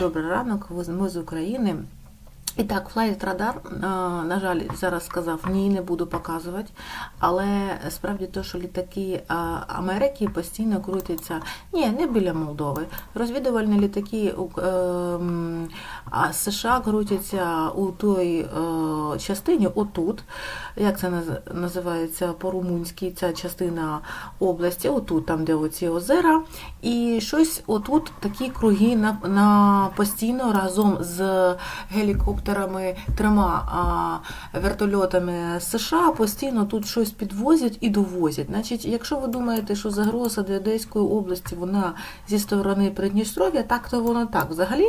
добрий ранок. Ми з України. І так, Flight Radar, на жаль, зараз сказав, ні, не буду показувати. Але справді те, що літаки Америки постійно крутяться, ні, не біля Молдови. Розвідувальні літаки а США крутяться у той е, частині, отут, як це називається по-румунськи, ця частина області, отут, там, де оці озера. І щось отут такі круги на, на постійно разом з гелікоптерами, трьома вертольотами США постійно тут щось підвозять і довозять. Значить, якщо ви думаєте, що загроза для Одеської області вона зі сторони Придністров'я, так то воно так. Взагалі,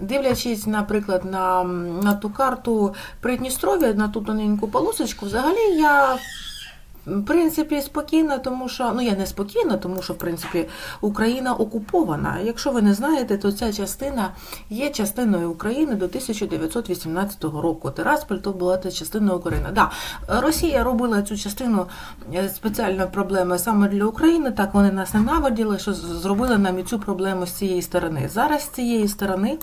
дивлячись, наприклад, на, на ту карту Придністров'я, на ту тоненьку полосочку, взагалі я. В принципі, спокійно, тому що ну я не спокійна, тому що в принципі Україна окупована. Якщо ви не знаєте, то ця частина є частиною України до 1918 року. Тирасполь то була та частина України. Да, Росія робила цю частину е, спеціально проблеми саме для України. Так вони нас ненавиділи, що зробили нам і цю проблему з цієї сторони. Зараз з цієї сторони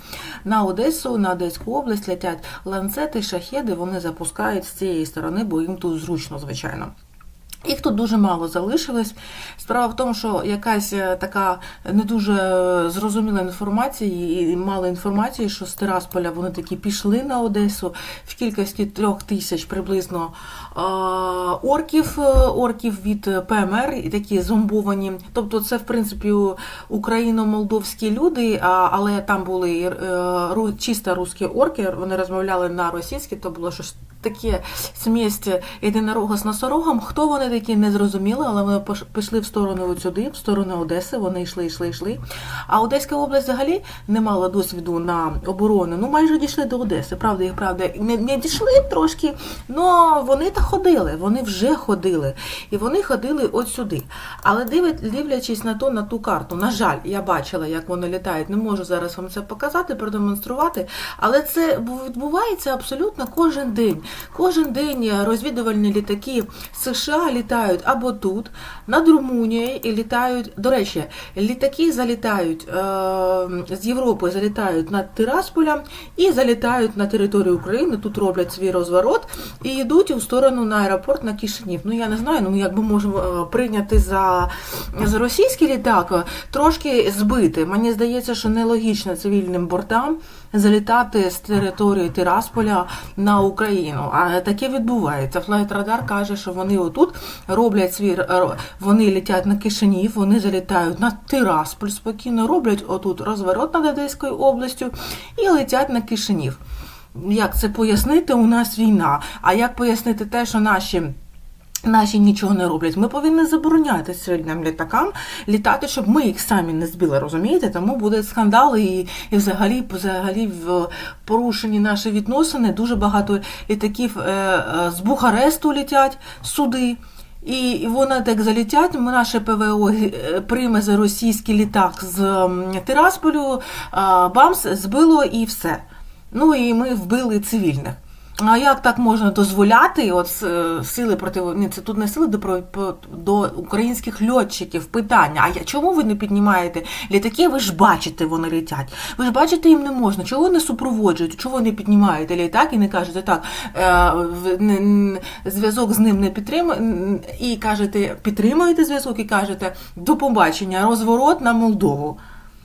на Одесу, на Одеську область летять ланцети, шахеди. Вони запускають з цієї сторони, бо їм тут зручно, звичайно. Їх тут дуже мало залишилось. Справа в тому, що якась е, така не дуже е, зрозуміла інформація, і мало інформації, що з Тирасполя вони такі пішли на Одесу в кількості трьох тисяч приблизно орків, е, орків від ПМР, і такі зомбовані. Тобто, це в принципі україно-молдовські люди, але там були чисто русські орки. Вони розмовляли на російській, то було щось таке смість єдинорога з носорогом. Хто вони такі, не зрозуміло, але вони пішли в сторону от сюди, в сторону Одеси. Вони йшли, йшли, йшли. А Одеська область взагалі не мала досвіду на оборону. Ну майже дійшли до Одеси. Правда, їх правда не, не дійшли трошки, але вони та ходили. Вони вже ходили. І вони ходили от сюди. Але дивлячись на то, на ту карту, на жаль, я бачила, як вони літають. Не можу зараз вам це показати, продемонструвати. Але це відбувається абсолютно кожен день. Кожен день розвідувальні літаки США літають або тут, над Румунією, і літають. До речі, літаки залітають е, з Європи, залітають над Тирасполем і залітають на територію України. Тут роблять свій розворот і йдуть у сторону на аеропорт на Кишинів. Ну я не знаю, ну як би можемо е, прийняти за, за російський літак, трошки збити. Мені здається, що нелогічно цивільним бортам залітати з території Тирасполя на Україну. А таке відбувається. Флайт Радар каже, що вони отут роблять свій вони летять на Кишинів, вони залітають на Тирасполь спокійно, роблять отут розворот над Одеською областю і летять на Кишинів. Як це пояснити? У нас війна. А як пояснити те, що наші. Наші нічого не роблять. Ми повинні забороняти цивільним літакам літати, щоб ми їх самі не збили, розумієте? Тому буде скандал і, і взагалі, взагалі в порушені наші відносини. Дуже багато літаків е, е, з Бухаресту літять суди. І вони так залітять. Наше ПВО е, прийме за російський літак з Тирасполю, бамс збило і все. Ну і ми вбили цивільних. А як так можна дозволяти от е, сили проти ні, це тут не сили до, про- до українських льотчиків питання? А чому ви не піднімаєте літаки? Ви ж бачите, вони летять. Ви ж бачите, їм не можна. Чого не супроводжують? Чого не піднімаєте літак і не кажете так? Е, зв'язок з ним не підтримує і кажете, підтримуєте зв'язок і кажете до побачення, розворот на Молдову.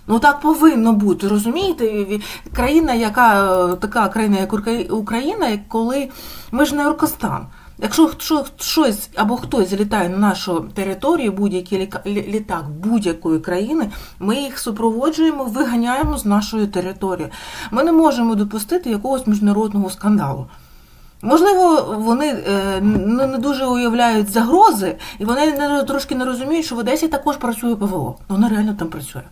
Ну так повинно бути, розумієте? Країна, яка е, така країна, як Україна, коли ми ж не Оркостан. Якщо що- щось або хтось залітає на нашу територію, будь-який літак будь-якої країни, ми їх супроводжуємо, виганяємо з нашої території. Ми не можемо допустити якогось міжнародного скандалу. Можливо, вони е, ну, не дуже уявляють загрози, і вони не, трошки не розуміють, що в Одесі також працює ПВО. Воно реально там працює.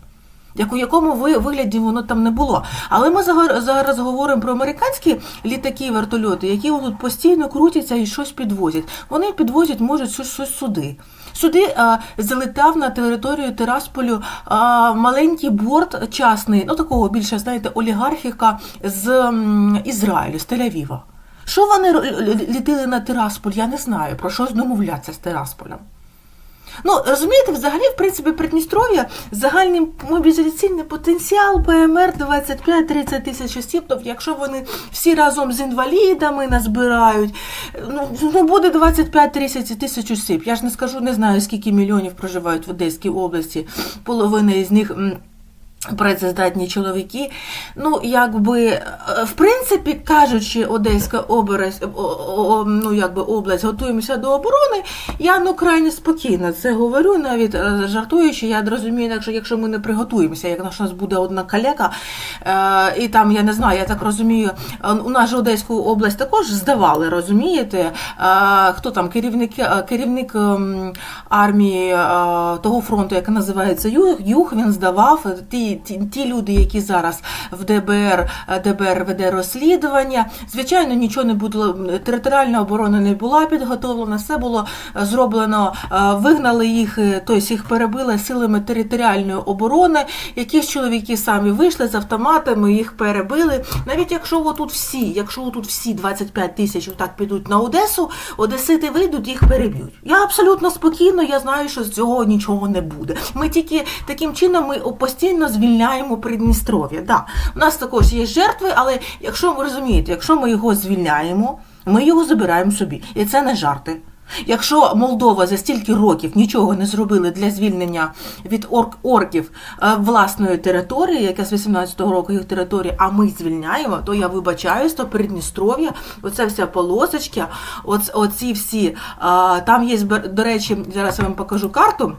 Як у якому ви- вигляді воно там не було. Але ми зараз говоримо про американські літаки, вертольоти, які тут постійно крутяться і щось підвозять. Вони підвозять, можуть щось, сюди. Сюди а, залетав на територію Тирасполю а, маленький борт частний, ну такого більше, знаєте, олігархіка з м, Ізраїлю, з Тель-Авіва. Що вони л- літили на Тирасполь, я не знаю. Про щось домовлятися з Тирасполем. Ну, розумієте, взагалі, в принципі, Придністров'я загальний мобілізаційний потенціал ПМР 25-30 тисяч осіб. Тобто, якщо вони всі разом з інвалідами назбирають, ну, ну буде 25-30 тисяч осіб. Я ж не скажу, не знаю, скільки мільйонів проживають в Одеській області. Половина із них. Працездатні чоловіки. Ну, якби, е, в принципі, кажучи, Одеська область, ну, якби область, готуємося до оборони, я ну крайне спокійно це говорю, навіть е, жартуючи, я розумію, якщо, якщо ми не приготуємося, як у нас буде одна калека, е, і там, я не знаю, я так розумію, у нас же Одеську область також здавали, розумієте? Хто там керівник, керівник ем, армії того фронту, який називається Юг, Юг, він здавав ті, ті, ті люди, які зараз в ДБР, ДБР веде розслідування. Звичайно, нічого не було, територіальна оборона не була підготовлена, все було е, зроблено, е, вигнали їх, е, тобто їх перебили силами територіальної оборони. Якісь чоловіки самі вийшли з автоматами, їх перебили. Навіть якщо отут всі, якщо отут всі 25 тисяч отак підуть на Одесу, Одесити вийдуть, їх переб'ють. Я абсолютно спокійно, я знаю, що з цього нічого не буде. Ми тільки таким чином ми постійно звільняємо Придністров'я. Да, у нас також є жертви, але якщо ви розумієте, якщо ми його звільняємо, ми його забираємо собі. І це не жарти. Якщо Молдова за стільки років нічого не зробили для звільнення від орк орків е, власної території, яка з 18-го року їх території, а ми звільняємо, то я вибачаюсь, то Придністров'я, оця вся полосочка, оц, оці всі, е, там є, до речі, зараз я вам покажу карту.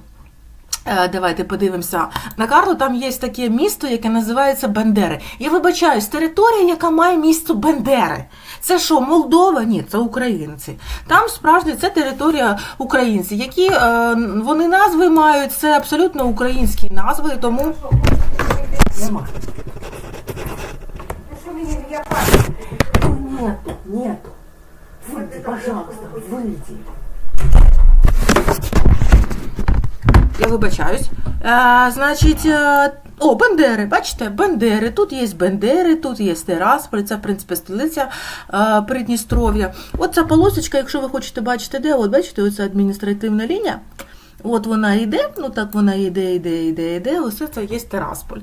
Е, Давайте подивимося на карту. Там є таке місто, яке називається Бендери. Я вибачаюсь, територія, яка має місто Бендери. Це що, Молдова? Ні, це українці. Там справді це територія українців, які е, вони назви мають, це абсолютно українські назви, тому нема. Нет, нет. Выйди, пожалуйста, выйди. Я вибачаюсь. Е, значить, е, о, Бендери, бачите, Бендери. Тут є Бендери, тут є Терасполь, це, в принципі, столиця е, Придністров'я. От ця полосочка, якщо ви хочете бачити, де, от бачите, оця адміністративна лінія. От вона йде, ну так вона йде, йде, йде, йде. Ось це є Терасполь.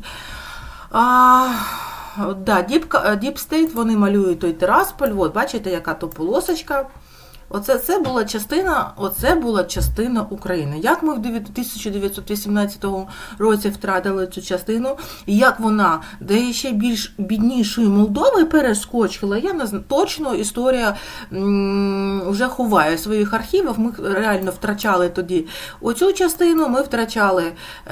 А, да, Deep, Deep вони малюють той Терасполь. От, бачите, яка то полосочка. Оце це була частина, оце була частина України. Як ми в 1918 році втратили цю частину, і як вона де ще більш біднішої Молдови перескочила, я не знаю. Точно історія вже ховає в своїх архівах. Ми реально втрачали тоді оцю частину, ми втрачали,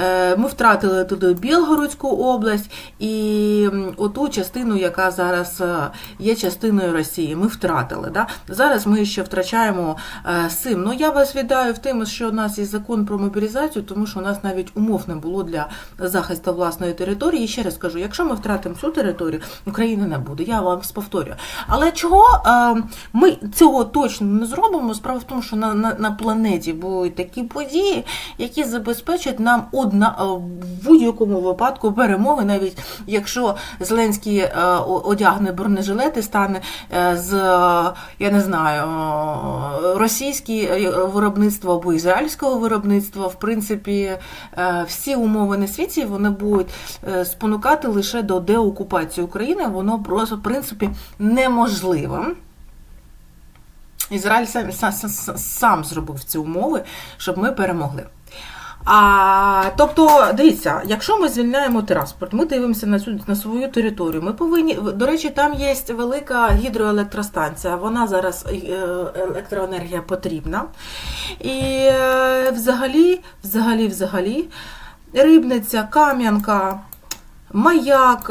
е, ми втратили туди Білгородську область і оту частину, яка зараз е, є частиною Росії. Ми втратили. Да? Зараз ми ще втрачаємо е, з цим. Ну я вас вітаю в тим, що у нас є закон про мобілізацію, тому що у нас навіть умов не було для захисту власної території. І ще раз кажу, якщо ми втратимо цю територію, України не буде. Я вам повторюю. Але чого е, ми цього точно не зробимо? Справа в тому, що на, на, на планеті будуть такі події, які забезпечать нам одна е, в будь-якому випадку перемоги, навіть якщо Зеленський е, одягне бронежилети, стане е, з е, я не знаю е, російське виробництво або ізраїльського виробництва, в принципі, е, всі умови на світі вони будуть е, спонукати лише до деокупації України. Воно просто в принципі неможливо. Ізраїль сам, сам, сам зробив ці умови, щоб ми перемогли. А, тобто, дивіться, якщо ми звільняємо транспорт, ми дивимося на цю на свою територію. Ми повинні до речі, там є велика гідроелектростанція. Вона зараз е, електроенергія потрібна. І е, взагалі, взагалі, взагалі, рибниця, кам'янка, маяк.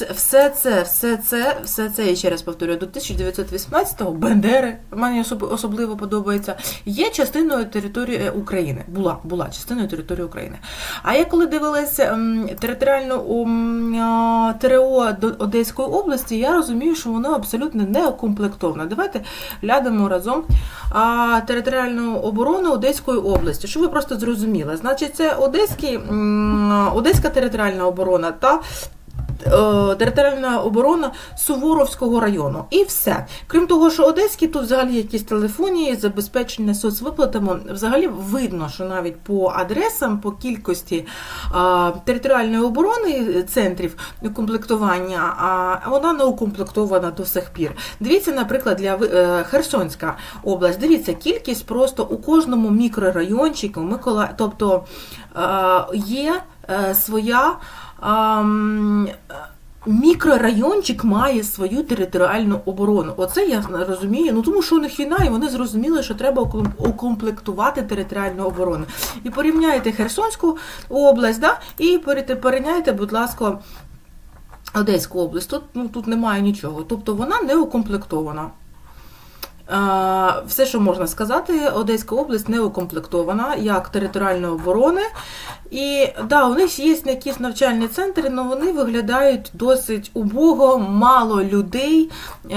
Е, е, Все це, все це, все це, я ще раз повторюю, до 1918-го Бендери, мені особливо подобається, є частиною території України. Була, була частиною території України. А я коли дивилася територіальну ТРО Одеської області, я розумію, що воно абсолютно не укомплектоване. Давайте глянемо разом територіальну оборону Одеської області. Щоб ви просто зрозуміли. Значить, це Одеський, Одеська територіальна оборона та е, територіальна оборона Суворовського району. І все. Крім того, що Одеський тут взагалі якісь телефонії, забезпечення соцвиплатами. Взагалі видно, що навіть по адресам, по кількості е, територіальної оборони центрів комплектування, вона не укомплектована до сих пір. Дивіться, наприклад, для е, Херсонська область. Дивіться, кількість просто у кожному мікрорайончику, Микола, тобто е, є е, своя. Мікрорайончик має свою територіальну оборону. Оце я розумію. Ну тому що у них війна, і вони зрозуміли, що треба укомплектувати територіальну оборону. І порівняйте Херсонську область, да, і порівняйте, будь ласка, Одеську область. Тут, ну, тут немає нічого. Тобто вона не укомплектована. Е, Все, що можна сказати, Одеська область не укомплектована як територіальної оборони. І да, у них є якісь навчальні центри, але вони виглядають досить убого, мало людей. Е,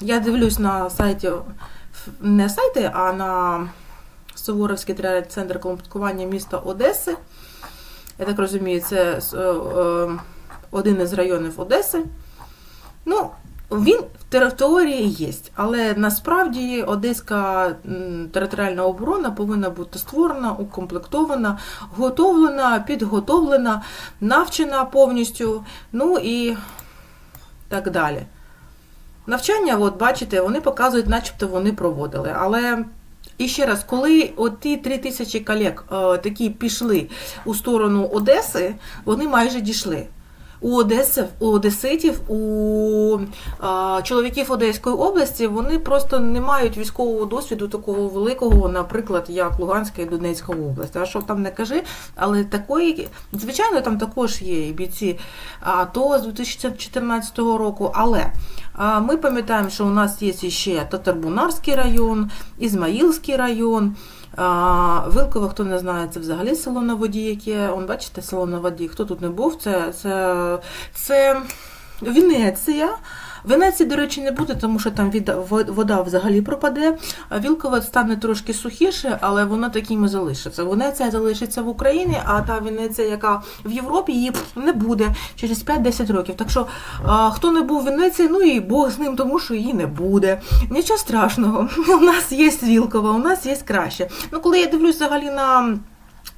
Я дивлюсь на сайті, не сайті, а на Суворовський центр комплектування міста Одеси. Я так розумію, це е, один із районів Одеси. Ну, він в тер- в теорії є, але насправді Одеська територіальна оборона повинна бути створена, укомплектована, готовлена, підготовлена, навчена повністю, ну і так далі. Навчання, от бачите, вони показують, начебто вони проводили. Але і ще раз, коли ті три тисячі колег е, такі пішли у сторону Одеси, вони майже дійшли. У Одесив, у Одеситів, у е, чоловіків Одеської області вони просто не мають військового досвіду такого великого, наприклад, як Луганська і Донецька область. А що там не кажи, але такої, звичайно, там також є і бійці АТО з 2014 року. Але а, ми пам'ятаємо, що у нас є ще Татарбунарський район, Ізмаїльський район. А, Вилково, хто не знає, це взагалі село на воді, яке, он, бачите, село на воді, хто тут не був, це, це, це Венеція. Венеції, до речі, не буде, тому що там вода взагалі пропаде. А Вілково стане трошки сухіше, але воно таким і залишиться. Венеція залишиться в Україні, а та Венеція, яка в Європі, її не буде через 5-10 років. Так що хто не був в Венеції, ну і Бог з ним, тому що її не буде. Нічого страшного. У нас є Вілково, у нас є краще. Ну, коли я дивлюсь взагалі на.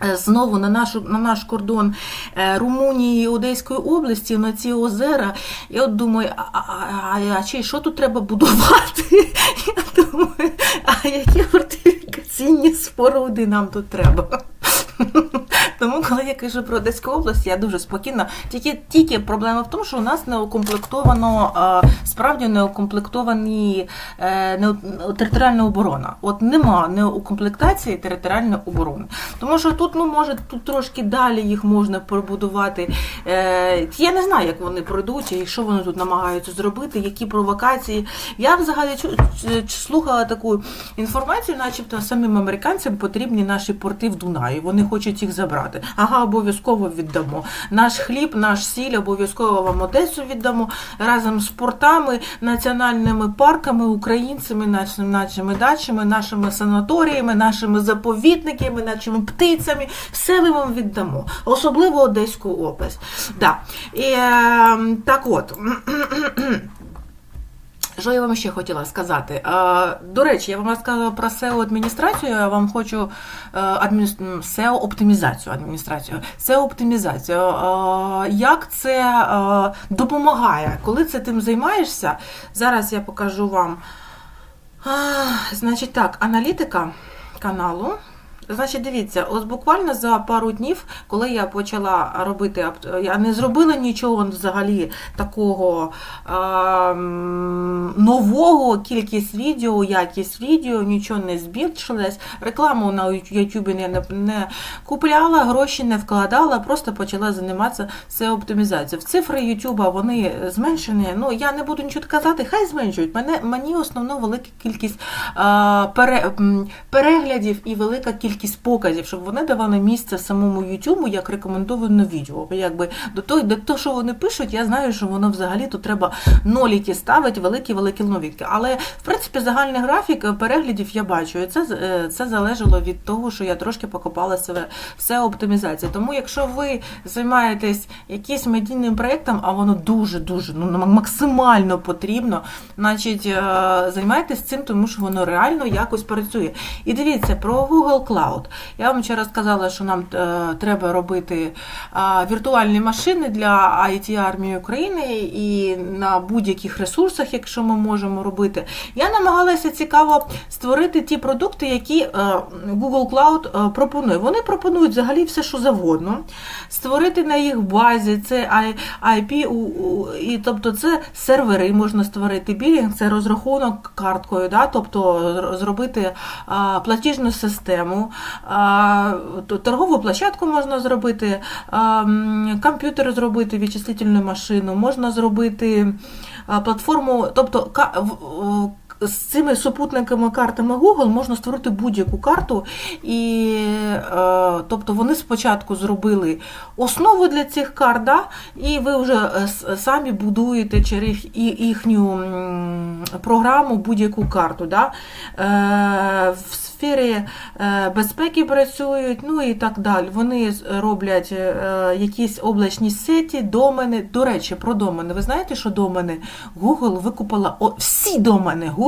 Е, Знову на нашу на наш кордон е, Румунії і Одеської області на ці озера. Я от думаю, а, а, а, а чи що тут треба будувати? Я думаю, а які фортифікаційні споруди нам тут треба? Тому, коли я кажу про Одеську область, я дуже спокійна. Тільки тільки проблема в тому, що у нас не укомплектовано справді не укомплектовані е, не, територіальна оборона. От нема неукомплектації територіальної оборони. Тому що тут, ну може, тут трошки далі їх можна побудувати. Е, я не знаю, як вони пройдуть і що вони тут намагаються зробити, які провокації. Я взагалі слухала таку інформацію, начебто самим американцям потрібні наші порти в Дунаї. Вони хочуть їх забрати. Ага, обов'язково віддамо. Наш хліб, наш сіль, обов'язково вам Одесу віддамо разом з портами, національними парками, українцями, нашими, нашими дачами, нашими санаторіями, нашими заповідниками, нашими птицями. Все ми вам віддамо, особливо Одеську область. Да. І, е, так от. Що я вам ще хотіла сказати? Е, До речі, я вам розказала про SEO адміністрацію. Я вам хочу е. SEO оптимізацію адміністрацію. SEO оптимізацію. Е, Як це е, допомагає? Коли це тим займаєшся? Зараз я покажу вам. Значить так, аналітика каналу. Значить, дивіться, ось буквально за пару днів, коли я почала робити, я не зробила нічого взагалі такого а, нового, кількість відео, якість відео, нічого не збільшилось. Рекламу на Ютубі я не, не купляла, гроші не вкладала, просто почала займатися це оптимізацією. В цифри Ютуба вони зменшені. Ну я не буду нічого казати, хай зменшують. Мене мені основно велика кількість а, пере, переглядів і велика кількість кількість показів, щоб вони давали місце самому YouTube як рекомендоване відео. Якби до того, до того, що вони пишуть, я знаю, що воно взагалі тут треба ноліки ставити, великі великі новітки. Але в принципі загальний графік переглядів я бачу. І це е, це залежало від того, що я трошки покопала себе все оптимізація. Тому, якщо ви займаєтесь якимось медійним проєктом, а воно дуже дуже ну максимально потрібно, значить е, займайтесь цим, тому що воно реально якось працює. І дивіться про Google Cloud. Я вам вчора сказала, що нам е, треба робити віртуальні машини для IT армії України і на будь-яких ресурсах, якщо ми можемо робити. Я намагалася цікаво створити ті продукти, які е, Google Cloud е, пропонує. Вони пропонують взагалі все, що завгодно. Створити на їх базі це IP, і тобто це сервери можна створити. Білінг це розрахунок карткою, да? тобто зробити платіжну систему, торгову площадку можна зробити, комп'ютер зробити, вичислительну машину, можна зробити платформу, тобто з цими супутниками картами Google можна створити будь-яку карту, і е, тобто вони спочатку зробили основу для цих карт, да, і ви вже е, самі будуєте через їхню програму будь-яку карту. Да. Е, в сфері безпеки працюють, ну і так далі. Вони роблять якісь облачні сеті, домени. До речі, про домени. Ви знаєте, що домени Google викупила всі домени Google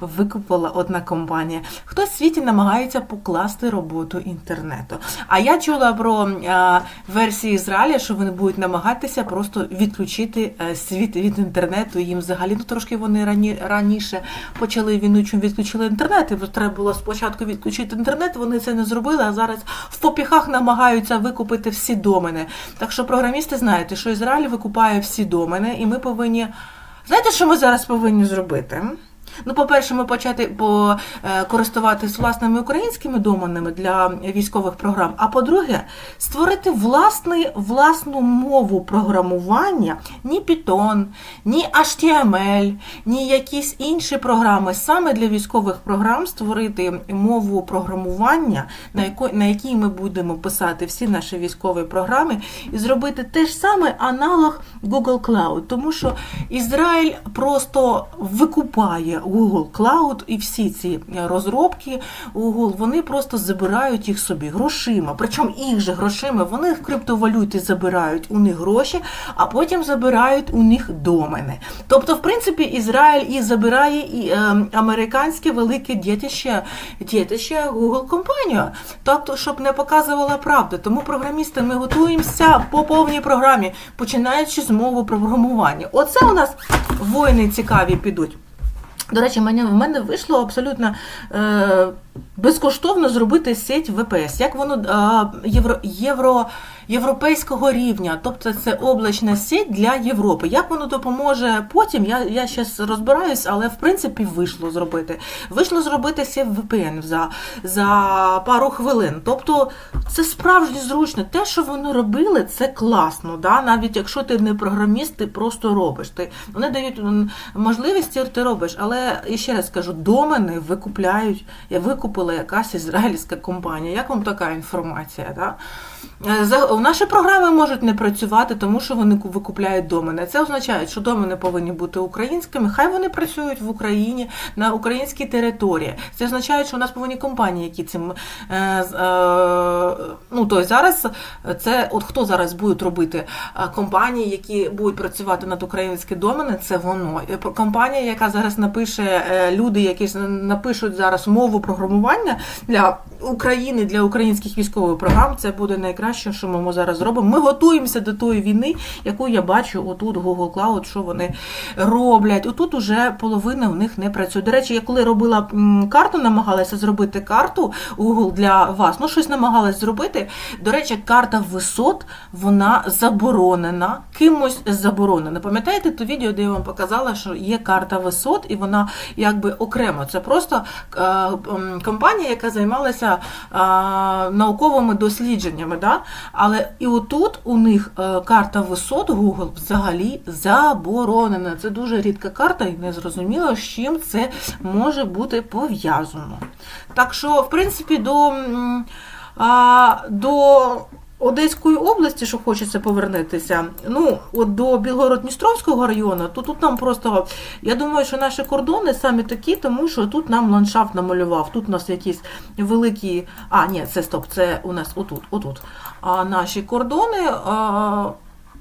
викупила одна компанія. Хтось в світі намагається покласти роботу інтернету. А я чула про е, версії Ізраїля, що вони будуть намагатися просто відключити е, світ від інтернету. Їм взагалі ну, трошки вони рані, раніше почали війну, чим відключили інтернет. І треба було спочатку відключити інтернет. Вони це не зробили, а зараз в попіхах намагаються викупити всі домени. Так що програмісти знаєте, що Ізраїль викупає всі домени, і ми повинні. Знаєте, що ми зараз повинні зробити? Ну, по-перше, ми почати по, е, користуватись власними українськими доменами для військових програм. А по-друге, створити власний, власну мову програмування, ні Python, ні HTML, ні якісь інші програми. Саме для військових програм створити мову програмування, на, яко, на якій ми будемо писати всі наші військові програми, і зробити те ж саме аналог Google Cloud. Тому що Ізраїль просто викупає Google Cloud і всі ці розробки Google, вони просто забирають їх собі грошима. Причому їх же грошима, вони в криптовалюті забирають у них гроші, а потім забирають у них домени. Тобто, в принципі, Ізраїль і забирає і е, американське велике дітище, дітище Google компанію. Тобто, щоб не показувала правду. Тому програмісти ми готуємося по повній програмі, починаючи з мови програмування. Оце у нас воїни цікаві підуть. До речі, в мене вийшло абсолютно е, безкоштовно зробити сеть ВПС. Як воно євро, євро, європейського рівня, тобто це облачна сеть для Європи. Як воно допоможе потім? Я, я зараз розбираюсь, але в принципі вийшло зробити. Вийшло зробити сеть VPN за, за пару хвилин. Тобто це справді зручно. Те, що вони робили, це класно. Да? Навіть якщо ти не програміст, ти просто робиш. Ти, вони дають м, можливості, ти робиш. Але і ще раз кажу, домени викупляють, я викупила якась ізраїльська компанія. Як вам така інформація? Да? Е, За, наші програми можуть не працювати, тому що вони викупляють домени. Це означає, що домени повинні бути українськими. Хай вони працюють в Україні на українській території. Це означає, що у нас повинні компанії, які цим е, е, ну то зараз це от хто зараз будуть робити е, компанії, які будуть працювати над українські домени, це воно. Е, Компанія, яка зараз напише е, люди, які напишуть зараз мову програмування для України, для українських військових програм, це буде найкраще, що ми зараз зробимо. Ми готуємося до тої війни, яку я бачу отут Google Cloud, що вони роблять. Отут уже половина в них не працює. До речі, я коли робила карту, намагалася зробити карту Google для вас. Ну, щось намагалась зробити. До речі, карта висот вона заборонена. Кимось заборонена. Пам'ятаєте то відео, де я вам показала, що є карта висот, і вона якби окремо. Це просто е, компанія, яка займалася науковими дослідженнями. Да? Але і отут у них е, карта висот Google взагалі заборонена. Це дуже рідка карта, і не зрозуміло, з чим це може бути пов'язано. Так що, в принципі, до, а, до Одеської області, що хочеться повернутися, ну, от до Білгород-Дністровського району, то тут нам просто, я думаю, що наші кордони самі такі, тому що тут нам ландшафт намалював. Тут у нас якісь великі. А, ні, це стоп, це у нас отут, отут. А наші кордони. А,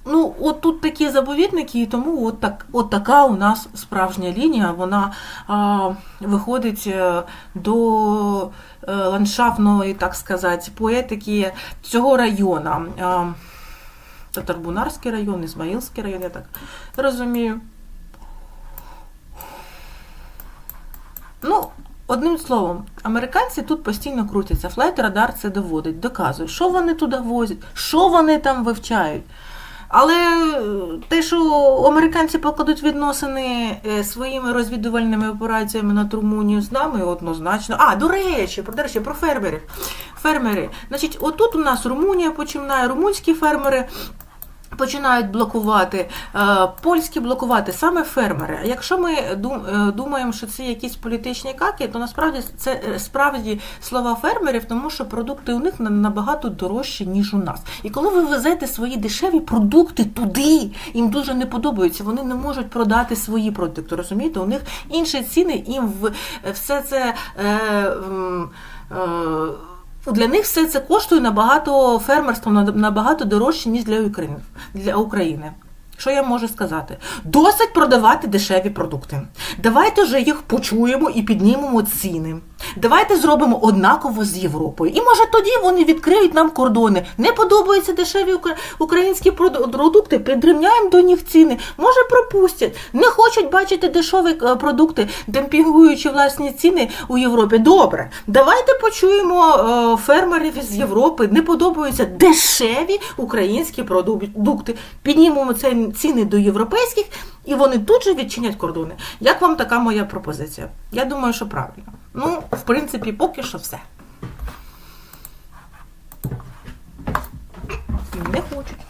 Ну, от тут такі заповідники, і тому от, так, от така у нас справжня лінія. Вона а, виходить е, до е, ландшафтної, так сказати, поетики цього району. Татарбунарський район, Ізмаїльський район, я так розумію. Ну, одним словом, американці тут постійно крутяться. Флайт Радар це доводить, доказує, що вони туди возять, що вони там вивчають. Але е, те, що американці покладуть відносини е, своїми розвідувальними операціями над Румунією з нами, однозначно. А, до речі, про, до речі, про фермерів. Фермери. Значить, отут у нас Румунія починає, румунські фермери. Починають блокувати, е, польські блокувати саме фермери. А якщо ми е, думаємо, що це якісь політичні каки, то насправді це е, справді слова фермерів, тому що продукти у них на- набагато дорожчі, ніж у нас. І коли ви везете свої дешеві продукти туди, їм дуже не подобається, вони не можуть продати свої продукти. Розумієте, у них інші ціни, їм все це. Е, е, для них все це коштує набагато фермерство набагато дорожче, ніж для України. Для України. Що я можу сказати? Досить продавати дешеві продукти. Давайте вже їх почуємо і піднімемо ціни. Давайте зробимо однаково з Європою. І може тоді вони відкриють нам кордони. Не подобаються дешеві українські продукти, підрівняємо до них ціни. Може пропустять. Не хочуть бачити дешеві е, продукти, демпінгуючи власні ціни у Європі. Добре, давайте почуємо е, фермерів з Європи. Не подобаються дешеві українські продукти. Піднімемо ціни до європейських, і вони тут же відчинять кордони. Як вам така моя пропозиція? Я думаю, що правильно. Ну, в принципі, поки що все. Не хочуть.